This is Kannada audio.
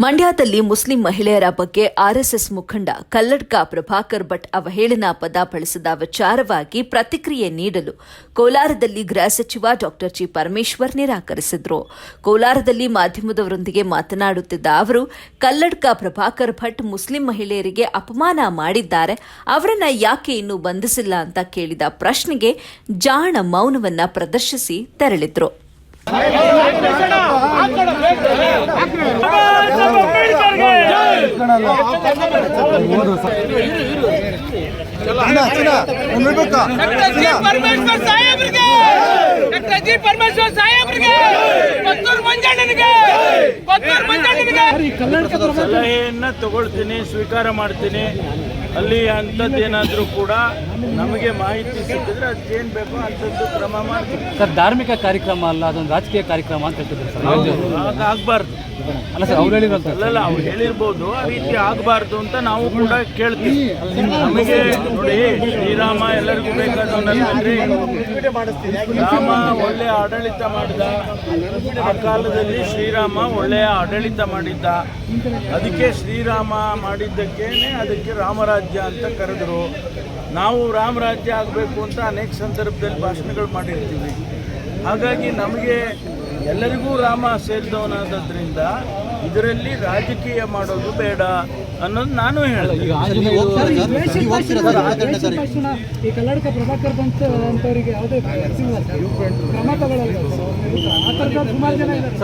ಮಂಡ್ಯದಲ್ಲಿ ಮುಸ್ಲಿಂ ಮಹಿಳೆಯರ ಬಗ್ಗೆ ಆರ್ಎಸ್ಎಸ್ ಮುಖಂಡ ಕಲ್ಲಡ್ಕ ಪ್ರಭಾಕರ್ ಭಟ್ ಅವಹೇಳನ ಪದ ಬಳಸಿದ ವಿಚಾರವಾಗಿ ಪ್ರತಿಕ್ರಿಯೆ ನೀಡಲು ಕೋಲಾರದಲ್ಲಿ ಗೃಹ ಸಚಿವ ಡಾ ಜಿ ಪರಮೇಶ್ವರ್ ನಿರಾಕರಿಸಿದ್ರು ಕೋಲಾರದಲ್ಲಿ ಮಾಧ್ಯಮದವರೊಂದಿಗೆ ಮಾತನಾಡುತ್ತಿದ್ದ ಅವರು ಕಲ್ಲಡ್ಕ ಪ್ರಭಾಕರ್ ಭಟ್ ಮುಸ್ಲಿಂ ಮಹಿಳೆಯರಿಗೆ ಅಪಮಾನ ಮಾಡಿದ್ದಾರೆ ಅವರನ್ನ ಯಾಕೆ ಇನ್ನೂ ಬಂಧಿಸಿಲ್ಲ ಅಂತ ಕೇಳಿದ ಪ್ರಶ್ನೆಗೆ ಜಾಣ ಮೌನವನ್ನ ಪ್ರದರ್ಶಿಸಿ ತೆರಳಿದ್ರು ಪರಮೇಶ್ವರ್ ಸಾಹೇಬ್ರಿಗೆ. ಡಾಕ್ಟರ್ ಜಿ ಪರಮೇಶ್ವರ್ ಸಾಹೇಬ್ರಿಗೆ. ಪತ್ತೂರು ಮಂಜಣ್ಣನಿಗೆ. ಪತ್ತೂರು ಮಂಜಣ್ಣನಿಗೆ. ಸಲಹೆಯನ್ನ ತಗೊಳ್ತೀನಿ ಸ್ವೀಕಾರ ಮಾಡ್ತೀನಿ. ಅಲ್ಲಿ ಅಂಥದ್ದೇನಾದರೂ ಕೂಡ ನಮಗೆ ಮಾಹಿತಿ ಸಿಕ್ಕಿದ್ರೆ ಅದೇನ್ ಬೇಕು ಅಂತದ್ದು ಕ್ರಮ ಮಾಡ್ತೀನಿ. ಸರ್ ಧಾರ್ಮಿಕ ಕಾರ್ಯಕ್ರಮ ಅಲ್ಲ ಅದೊಂದು ರಾಜಕೀಯ ಕಾರ್ಯಕ್ರಮ ಅಂತ ಹೇಳ್ತಿದ್ರು ಸರ್. ಆಗ್ಬಾರ್ದು. ಅಲ್ಲ ಸರ್, ಅವ್ರು ಹೇಳಿರಂತ ಅಲ್ಲಲ್ಲ ಅವ್ರು ಹೇಳಿರ್ಬೋದು, ಆ ರೀತಿ ಆಗಬಾರ್ದು ಅಂತ ನಾವು ಕೂಡ ಕೇಳ್ತೀವಿ. ನಮಗೆ ನೋಡಿ, ಶ್ರೀರಾಮ ಎಲ್ಲರಿಗೂ ಬೇಕಾದವನಲ್ರಿ ರಾಮ ಒಳ್ಳೆ ಆಡಳಿತ ಮಾಡಿದ, ಆ ಕಾಲದಲ್ಲಿ ಶ್ರೀರಾಮ ಒಳ್ಳೆಯ ಆಡಳಿತ ಮಾಡಿದ್ದ. ಅದಕ್ಕೆ ಶ್ರೀರಾಮ ಮಾಡಿದ್ದಕ್ಕೇನೆ ಅದಕ್ಕೆ ರಾಮರಾಜ್ಯ ಅಂತ ಕರೆದ್ರು. ನಾವು ರಾಮರಾಜ್ಯ ಆಗಬೇಕು ಅಂತ ಅನೇಕ ಸಂದರ್ಭದಲ್ಲಿ ಭಾಷಣಗಳು ಮಾಡಿರ್ತೀವಿ. ಹಾಗಾಗಿ ನಮಗೆ ಎಲ್ಲರಿಗೂ ರಾಮ ಸೇರಿದವನಾದದ್ರಿಂದ ಇದರಲ್ಲಿ ರಾಜಕೀಯ ಮಾಡೋದು ಬೇಡ ಅನ್ನೋದು ನಾನು ಹೇಳಿದೆ. ನೀವು ಹೋಗ್ತೀರಾ ಸರ್ ಇಪ್ಪತ್ತೆರಡನೇ ಈ ಕಲ್ಲಡ್ಕ ಪ್ರಭಾಕರ್ ಬಂತ ಅಂತವರಿಗೆ ಯಾವುದೇ ಸಿಗಲ್ಲ ಸರ್ ಕ್ರಮ ತಗೊಳ್ಳಲ್ಲ. ಆ ಥರದ ಸುಮಾರು ಜನ ಇದ್ದಾರೆ.